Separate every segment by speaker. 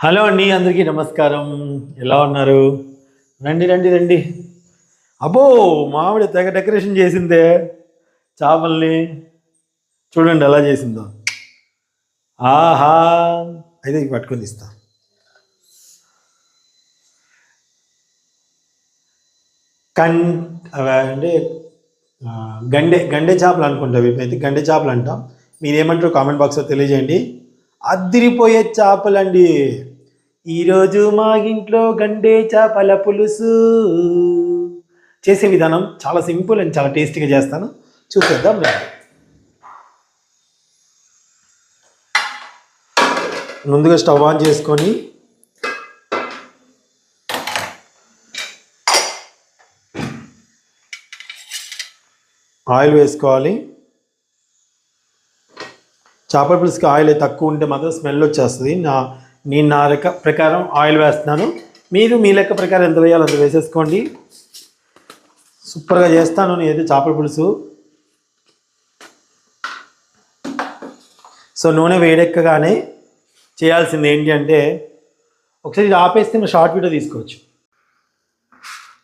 Speaker 1: Hello అండి అందరికీ నమస్కారం. ఎలా ఉన్నారు? రండి రండి రండి. అబ్బో మామిడి తెగ డెకరేషన్ చేసిందే. చేపల్ని చూడండి ఎలా చేసిందో. ఆహా. అయితే ఇవి పట్టుకొని ఇస్తా కన్ అవి అంటే గండె గండె చేపలు అనుకుంటా వీటినైతే గండె చేపలు అంటాం. మీరేమంటారో కామెంట్ బాక్స్లో తెలియజేయండి. అద్దిరిపోయే చేపలండి. ఈరోజు మా ఇంట్లో గండే చేపల పులుసు. చేసే విధానం చాలా సింపుల్ అండ్ చాలా టేస్టీగా చేస్తాను. చూసేద్దాం రండి. ముందుగా స్టవ్ ఆన్ చేసుకొని ఆయిల్ వేసుకోవాలి. చేపల పులుసుకి ఆయిల్ తక్కువ ఉంటే మాత్రం స్మెల్ వచ్చేస్తుంది. నా నేను నా లెక్క ప్రకారం ఆయిల్ వేస్తున్నాను. మీరు మీ లెక్క ప్రకారం ఎంత వేయాలో అంత వేసేసుకోండి. సూపర్గా చేస్తాను నేనైతే చేపల పులుసు. సో నూనె వేడెక్కగానే చేయాల్సింది ఏంటి అంటే ఒకసారి ఇది ఆపేస్తే మనం షార్ట్ వీడియో తీసుకోవచ్చు.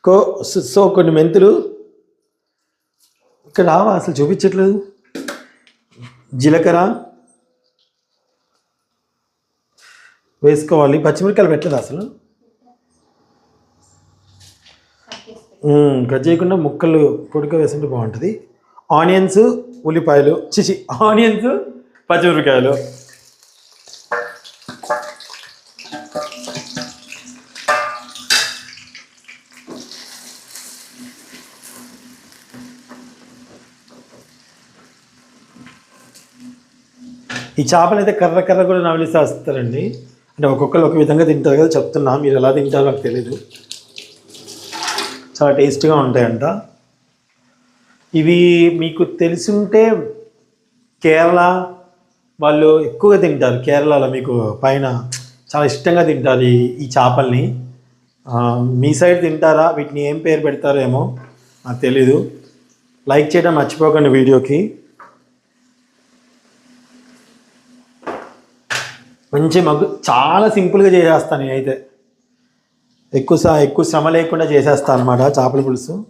Speaker 1: కో సో- సో కొన్ని మెంతులు. ఇక్కడ రావా అసలు చూపించట్లేదు. జీలకర్ర. వేసుకోవాలి. పచ్చిమిరకాయలు పెట్టలేదు అసలు? కట్ చేయకుండా ముక్కలు పొడిగా వేసుకుంటే బాగుంటుంది. ఆనియన్స్ ఉల్లిపాయలు చిచి ఆనియన్స్ పచ్చిమిరపకాయలు. ఈ చేపలు అయితే కర్ర కర్ర కూడా నవలిస్తే వస్తారండి. అంటే ఒక్కొక్కరు ఒక విధంగా తింటారు కదా చెప్తున్నా మీరు ఎలా తింటారో నాకు తెలీదు. చాలా టేస్ట్గా ఉంటాయంట. ఇవి మీకు తెలిసుంటే కేరళ వాళ్ళు ఎక్కువగా తింటారు. కేరళలో మీకు పైన చాలా ఇష్టంగా తింటారు ఈ ఈ చేపల్ని. మీ సైడ్ తింటారా? వీటిని ఏం పేరు పెడతారో ఏమో నాకు తెలీదు. లైక్ చేయడం మర్చిపోకండి వీడియోకి. మంచి మగ్గు చాలా సింపుల్గా చేసేస్తాను నేనైతే. ఎక్కువ సా ఎక్కువ శ్రమ లేకుండా చేసేస్తాను అనమాట చేపల పులుసు.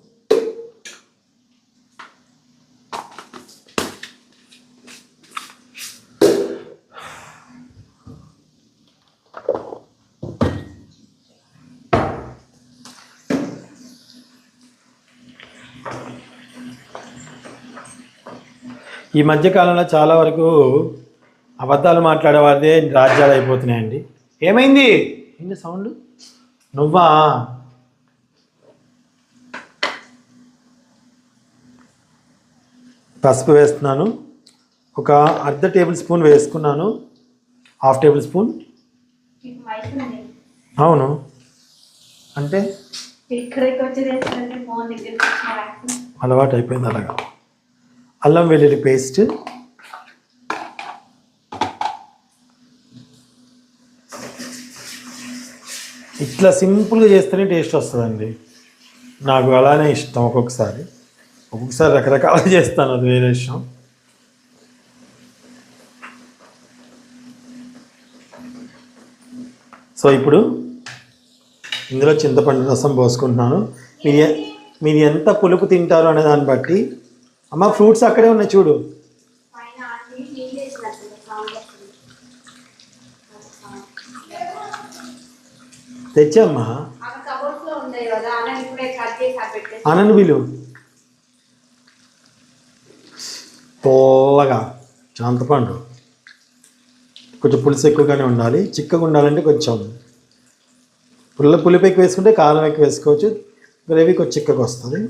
Speaker 1: ఈ మధ్యకాలంలో చాలా వరకు అబద్ధాలు మాట్లాడే వారిదే రాజ్యాలు అయిపోతున్నాయండి. ఏమైంది? ఏంటి సౌండ్? నువ్వా? పసుపు వేస్తున్నాను. ఒక అర్ధ టేబుల్ స్పూన్ వేసుకున్నాను. Half tablespoon. అవును. అంటే? అలవాటు అయిపోయింది అలాగా. అల్లం వెల్లుల్లి పేస్ట్. ఇట్లా సింపుల్గా చేస్తేనే టేస్ట్ వస్తుందండి. నాకు అలానే ఇష్టం ఒక్కొక్కసారి. ఒక్కొక్కసారి రకరకాలుగా చేస్తాను అది వేరే విషయం. సో ఇప్పుడు ఇందులో చింతపండు రసం పోసుకుంటున్నాను. మీరు మీరు ఎంత పులుపు తింటారు అనే దాన్ని బట్టి. అమ్మ ఫ్రూట్స్ అక్కడే ఉన్నాయి చూడు
Speaker 2: పైన ఆంటీ నీళ్ళు వేసినట్టుంది సౌండ్ వస్తుంది
Speaker 1: తెచ్చమ్మా.
Speaker 2: అన్న
Speaker 1: విలు పొల్లగా చాంతపండు కొంచెం పులుసు ఎక్కువగానే ఉండాలి. చిక్కగా ఉండాలంటే కొంచెం పుల్ల పులుపు ఎక్కువ వేసుకుంటే కారం ఎక్కువ వేసుకోవచ్చు. గ్రేవీ కొంచెం చిక్కగా వస్తుంది.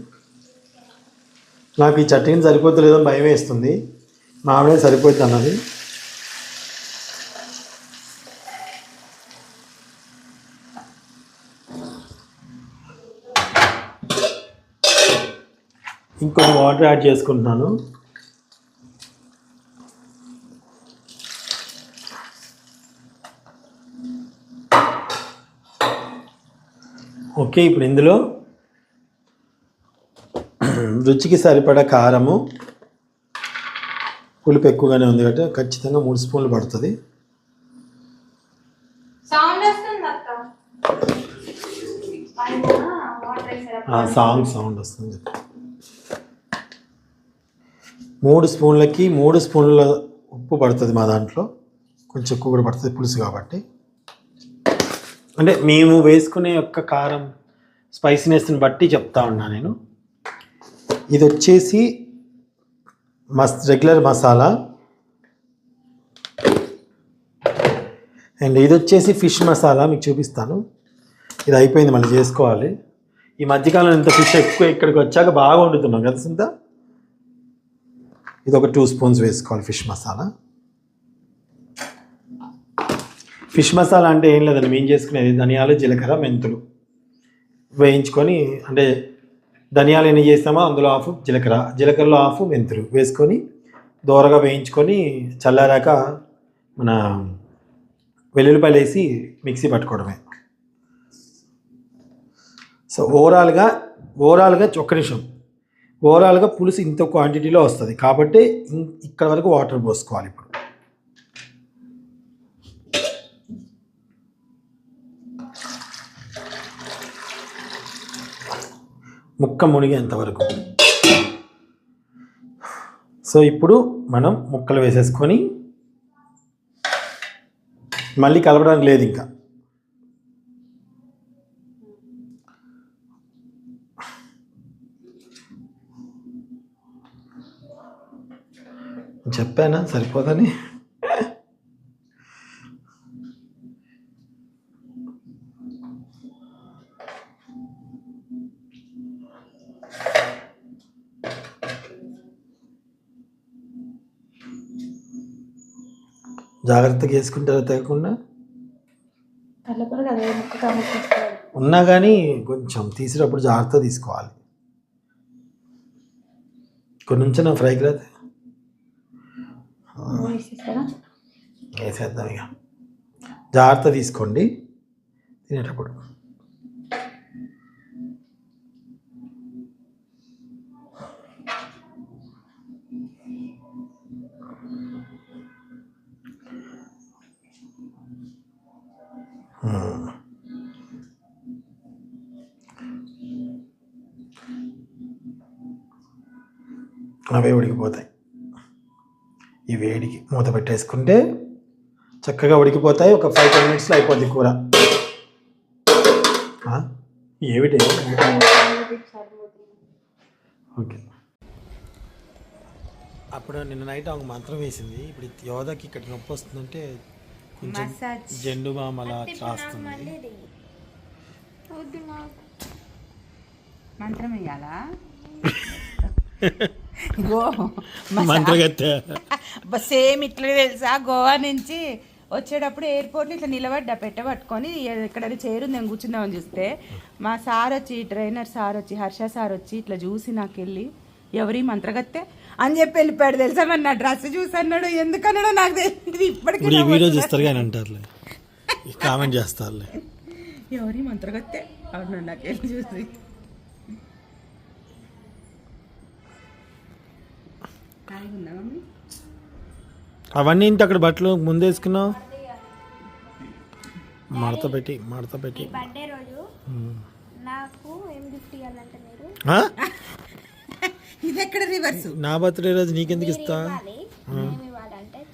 Speaker 1: నాకు ఈ చట్నీ సరిపోతుందో భయం వేస్తుంది. మామిడే సరిపోద్ది అన్నది. ఇంకొన్ని వాటర్ యాడ్ చేసుకుంటున్నాను. ఓకే ఇప్పుడు ఇందులో రుచికి సరిపడా కారము పులుపు ఎక్కువగానే ఉంది కాబట్టి ఖచ్చితంగా మూడు స్పూన్లు పడుతుంది. సాంగ్ సౌండ్ వస్తుంది. మూడు స్పూన్లకి మూడు స్పూన్ల ఉప్పు పడుతుంది మా దాంట్లో. కొంచెం ఎక్కువ కూడా పడుతుంది పులుసు కాబట్టి. అంటే మేము వేసుకునే యొక్క కారం స్పైసీనెస్ని బట్టి చెప్తా ఉన్నా నేను. ఇది వచ్చేసి మస్ రెగ్యులర్ మసాలా. అండ్ ఇది వచ్చేసి ఫిష్ మసాలా మీకు చూపిస్తాను. ఇది అయిపోయింది మళ్ళీ చేసుకోవాలి. ఈ మధ్యకాలం ఇంత ఫిష్ ఎక్కువ ఇక్కడికి వచ్చాక బాగా వండుతున్నాం కదా ఇది ఒక టూ స్పూన్స్ వేసుకోవాలి ఫిష్ మసాలా ఫిష్ మసాలా అంటే ఏం లేదండి మేము చేసుకునేది ధనియాలు జీలకర్ర మెంతులు. వేయించుకొని అంటే ధనియాలు ఎన్ని చేస్తామో అందులో హాఫ్ జీలకర్ర జీలకర్రలో హాఫ్ మెంతులు వేసుకొని దోరగా వేయించుకొని చల్లారాక మన వెల్లుల్లిపాయలు వేసి మిక్సీ పట్టుకోవడమే. సో ఓవరాల్గా ఓవరాల్గా ఒక్క నిమిషం. ఓవరాల్గా పులుసు ఇంత క్వాంటిటీలో వస్తుంది. కాబట్టి ఇక్కడ వరకు వాటర్ పోసుకోవాలి ఇప్పుడు. ముక్క మునిగేంత వరకు. సో ఇప్పుడు మనం ముక్కలు వేసేసుకొని మళ్ళీ కలపడానికి లేదు ఇంకా. చెప్పానా? సరిపోదని? జాగ్రత్తగా వేసుకుంటారా
Speaker 2: కదా వస్తుంది
Speaker 1: ఉన్నా కానీ కొంచెం తీసేటప్పుడు జాగ్రత్త తీసుకోవాలి. కొన్ని నుంచి నా ఫ్రైకి రాదు
Speaker 2: వేసేస్తారా
Speaker 1: వేసేద్దాం ఇక. జాగ్రత్త తీసుకోండి. తినేటప్పుడు. అవే ఉడికిపోతాయి. వేడికి మూత పెట్టేసుకుంటే చక్కగా ఉడికిపోతాయి. ఒక ఫైవ్ టెన్ మినిట్స్లో అయిపోద్ది కూర. ఆ? ఏమిటి? ఓకే. అప్పుడు నిన్న నైట్ ఆమె మంత్రం వేసింది. ఇప్పుడు యోధకి ఇక్కడ నొప్పి వస్తుందంటే కొంచెం జెండు బామ్ అలా చాస్తుంది
Speaker 3: మంత్రం వేయాలా? గో
Speaker 1: మంత్రగత్తె.
Speaker 3: సేమ్ ఇట్లనే తెలుసా? గోవా నుంచి వచ్చేటప్పుడు ఎయిర్పోర్ట్లో ఇట్లా నిలబడ్డా పెట్టబట్టుకొని ఎక్కడ చైర్ నేను కూర్చుందామని చూస్తే మా సార్ వచ్చి ట్రైనర్ సార్ వచ్చి హర్ష సార్ వచ్చి ఇట్లా చూసి నాకు వెళ్ళి ఎవరి మంత్రగత్తె? అని చెప్పి వెళ్ళిపోయాడు తెలుసా మరి నా డ్రెస్ చూసి అన్నాడు. ఎందుకన్నాడో నాకు తెలియదు ఇప్పటికీ
Speaker 1: వీడియో. చూస్తారు కానీ అంటారులే. కామెంట్ చేస్తారులే.
Speaker 3: ఎవరి మంత్రగత్తె? అవును నాకు వెళ్ళి చూసి.
Speaker 1: అవన్నీ ఇంత అక్కడ బట్టలు ముందేసుకున్నావు? మడత పెట్టి మడత పెట్టి.
Speaker 2: బర్త్డే రోజు నాకు ఏం గిఫ్ట్ ఇవ్వాలంటే మీరు?
Speaker 1: ఆ?
Speaker 3: ఇది ఎక్కడ రివర్స్
Speaker 1: నా బర్త్డే రోజు నీకెందుకు ఇస్తా?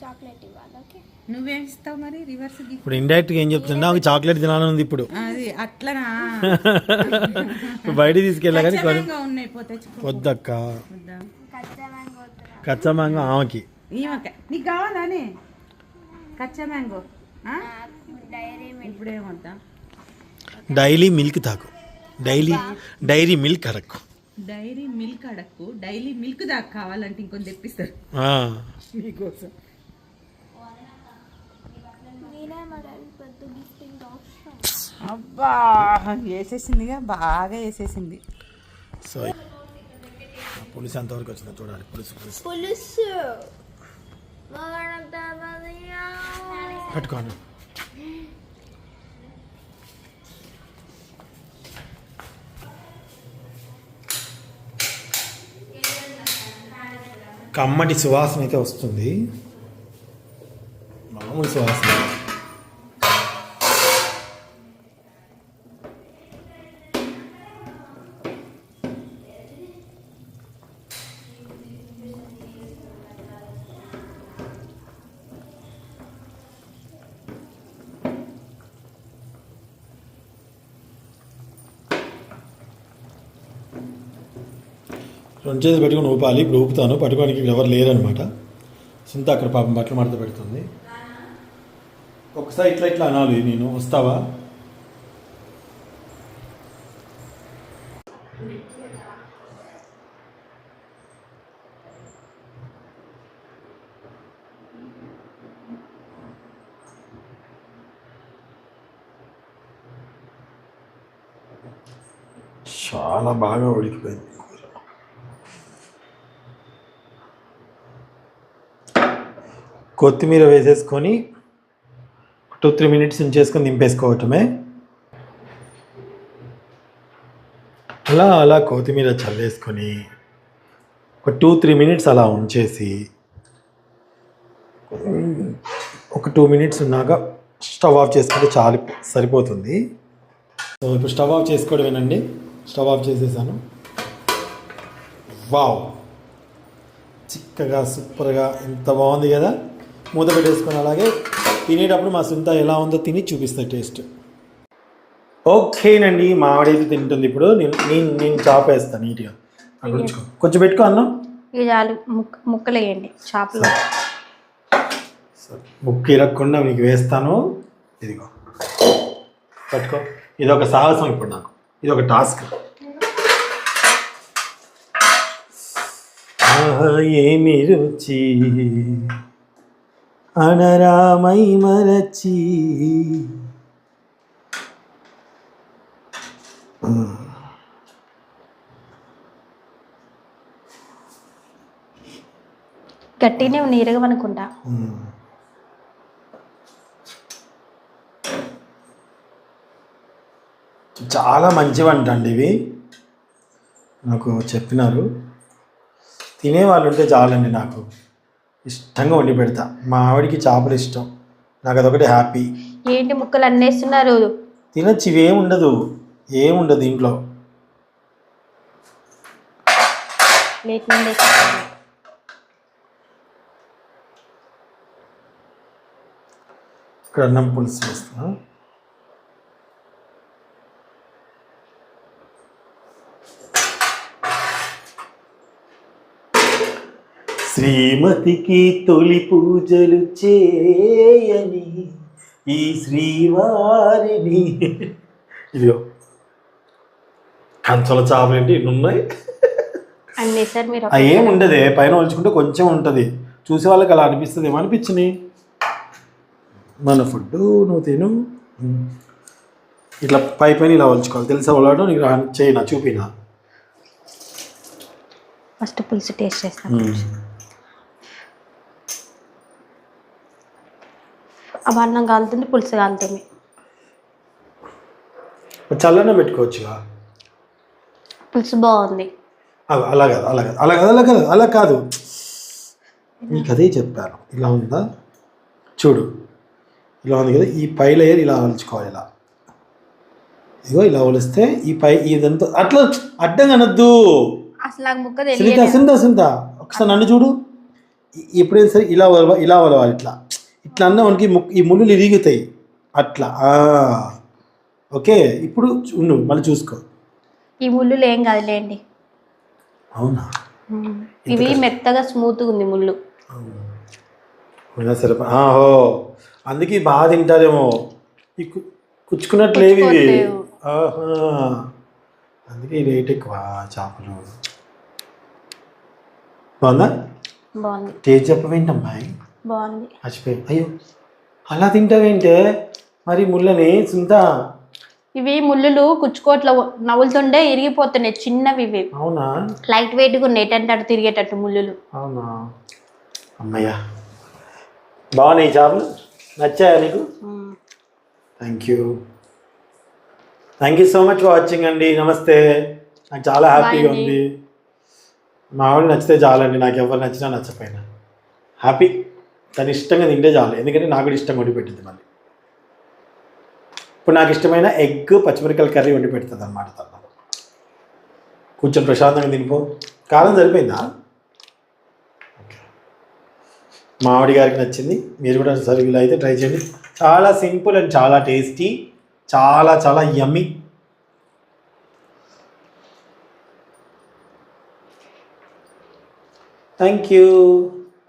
Speaker 2: చాక్లెట్ ఇవ్వాలి? ఓకే?
Speaker 3: నువ్వేం ఇస్తావు మరి రివర్స్
Speaker 1: ఇప్పుడు ఇండైరెక్ట్గా ఏం చెప్తుంటే ఆమె చాక్లెట్ తినాలని ఉంది ఇప్పుడు.
Speaker 3: అది అట్లనా?
Speaker 1: బయట తీసుకెళ్ళా కానీ వద్దక్క.
Speaker 3: వద్దా?
Speaker 2: కచ్చా మ్యాంగో
Speaker 1: ఆమెకి
Speaker 3: ఈమెకే నీకు కావాలానే కచ్చా మ్యాంగో. ఆ?
Speaker 2: నాకు డైరీ మిల్క్
Speaker 3: ఇప్పుడేమొద్దా
Speaker 1: డైలీ మిల్క్ తాకు. డైలీ డైరీ మిల్క్ అడక్కు
Speaker 3: డైరీ మిల్క్ అడక్కు. డైలీ మిల్క్ దాకా కావాలంటే ఇంకొని తెప్పిస్తారు.
Speaker 1: ఆ.
Speaker 3: మీకోసం. అబ్బా వేసేసిందిగా బాగా వేసేసింది.
Speaker 1: సో పులుసు ఎంతవరకు వచ్చిందో? చూడాలి. పులుసు పులుసు.
Speaker 2: పులుసు.
Speaker 1: పట్టుకోండి. కమ్మటి సువాసన అయితే వస్తుంది. మామూలు సువాసన. రెండు చేతులు పెట్టుకుని ఊపాలి. ఇప్పుడు ఊపుతాను. పట్టుకోవడానికి ఎవరు లేరనమాట సింత అక్కడ పాపం బట్టలు మడత పెడుతుంది. ఒకసారి ఇట్లా ఇట్లా అనాలి. నేను వస్తావా? చాలా బాగా ఉడికిపోయింది కూర కొత్తిమీర వేసేసుకొని టూ త్రీ మినిట్స్ ఉంచేసుకొని దింపేసుకోవటమే. అలా అలా కొత్తిమీర చల్లేసుకొని ఒక టూ త్రీ మినిట్స్ అలా ఉంచేసి ఒక టూ మినిట్స్ ఉన్నాక స్టవ్ ఆఫ్ చేసుకుంటే చాలి సరిపోతుంది. సో ఇప్పుడు స్టవ్ ఆఫ్ చేసుకోవడమేనండి. స్టవ్ ఆఫ్ చేసేసాను. వావ్! చిక్కగా సూపర్గా ఎంత బాగుంది కదా! మూత పెట్టేసుకొని అలాగే తినేటప్పుడు మా సుంత ఎలా ఉందో తిని చూపిస్తాయి టేస్ట్. ఓకేనండి మా ఆవిడైతే తింటుంది ఇప్పుడు. నేను నేను చాప్ వేస్తాను నీట్గా. అక్కడ కొంచెం పెట్టుకో అన్నం.
Speaker 2: చాలు. ముక్క ముక్కలు వేయండి చేపలు.
Speaker 1: ముక్కు ఇరగకుండా మీకు వేస్తాను. ఇదిగో. పట్టుకో. ఇది ఒక సాహసం ఇప్పుడు నాకు. ఇది ఒక టాస్క్. ఆహా, ఏమి రుచి? అనరామై మరచి
Speaker 2: గట్టినే ఇరగవనుకుంటా
Speaker 1: చాలా మంచి వంట అండి ఇవి. నాకు చెప్పినారు. తినేవాళ్ళు ఉంటే చాలండి నాకు. ఇష్టంగా వండి పెడతా. మా ఆవిడికి చేపలు ఇష్టం. నాకు అదొకటి హ్యాపీ.
Speaker 2: ఏంటి ముక్కలు అన్నేస్తున్నారు
Speaker 1: తినొచ్చు ఉండదు ఏముండదు ఇంట్లో.
Speaker 2: ప్లేట్ నుండి వేసేస్తాను.
Speaker 1: ఇక్కడ అన్నం పులుసు వేస్తున్నా. శ్రీమతికి తొలి పూజలు చేయని ఈ శ్రీవారిని. ఇదిగో కంచల చేపలు ఏంటి? ఇన్ని ఉన్నాయి?
Speaker 2: మీరు
Speaker 1: ఆ ఏం ఉండదే పైన ఉంచుకుంటే కొంచెం ఉంటుంది. చూసే వాళ్ళకి అలా అనిపిస్తుంది ఏమో అనిపించింది? మన ఫుడ్ నువ్వు తిను. ఇట్లా పై పైన ఇలా ఉంచుకోవాలి తెలుసా వాళ్ళు నీకు రా చేయనా చూపినా?
Speaker 2: ఫస్ట్ పులుసు టేస్ట్ చేస్తాను అవి అన్నం కాలుతుంది పులుసు కాలుతుంది.
Speaker 1: చల్లనే పెట్టుకోవచ్చుగా?
Speaker 2: పులుసు బాగుంది.
Speaker 1: అలా అలా కాదు అలా కాదు అలా కాదు అలా కాదు అలా కాదు. నీకు అదే చెప్పాను ఇలా ఉందా? చూడు ఇలా ఉంది కదా ఈ పై లేయర్ ఇలా ఒలుచుకోవాలి ఇలా. ఇదిగో ఇలా ఒలిస్తే ఈ పై ఇదంతా అట్లా అడ్డం అనొద్దు.
Speaker 2: అసలు
Speaker 1: ఒకసారి నన్ను చూడు. ఎప్పుడైనా సరే ఇలా ఇలా ఒలవాలి ఇట్లా. ఇట్లా అన్న మనకి ఈ ముళ్ళు ఇరుగుతాయి. అట్లా. ఓకే ఇప్పుడు ఉండు మళ్ళీ చూసుకో.
Speaker 2: ఈ ముళ్ళు ఏం కాదులేండి.
Speaker 1: అవునా?
Speaker 2: ఇవి మెత్తగా స్మూత్గా ఉంది ముళ్ళు.
Speaker 1: సరే ఆహో అందుకే బాగా తింటారేమో. ఈ కుచ్చుకున్నట్లేవి ఇవి. అందుకే రేట్ ఎక్కువ చేపలు. బాగుందా?
Speaker 2: బాగుంది.
Speaker 1: టేస్ట్ చెప్పవేంటమ్మాయి
Speaker 2: బాగుంది.
Speaker 1: మర్చిపోయి అయ్యో అలా తింటావేంటే? మరి ముళ్ళని సుంత?
Speaker 2: ఇవి ముళ్ళులు కుచ్చుకోట్ల నవ్వులుతుండే ఇరిగిపోతున్నాయి చిన్నవి ఇవి.
Speaker 1: అవునా?
Speaker 2: లైట్ వెయిట్గా ఉన్నాయి అటు తిరిగేటట్టు ముళ్ళులు.
Speaker 1: అవునా? అమ్మయ్యా. బాగున్నాయి ఈ చేపలు? నచ్చాయా నీకు? Thank you thank you so much for watching అండి. నమస్తే. నాకు చాలా హ్యాపీగా. ఉంది. మా ఆవిడ నచ్చితే చాలండి. నాకు ఎవరు నచ్చినా నచ్చపోయినా హ్యాపీ తను ఇష్టంగా తింటే చాలు. ఎందుకంటే నాకు కూడా ఇష్టంగా వండి పెట్టింది మళ్ళీ. ఇప్పుడు నాకు ఇష్టమైన ఎగ్ పచ్చిమిరకాయల కర్రీ వండి పెడుతుంది అనమాట తను. కూర్చొని ప్రశాంతంగా తినిపో. కాలం సరిపోయిందా? మామిడి గారికి నచ్చింది. మీరు కూడా సరే ఇలా అయితే ట్రై చేయండి. చాలా సింపుల్ అండ్ చాలా టేస్టీ చాలా చాలా యమ్మీ. Thank you.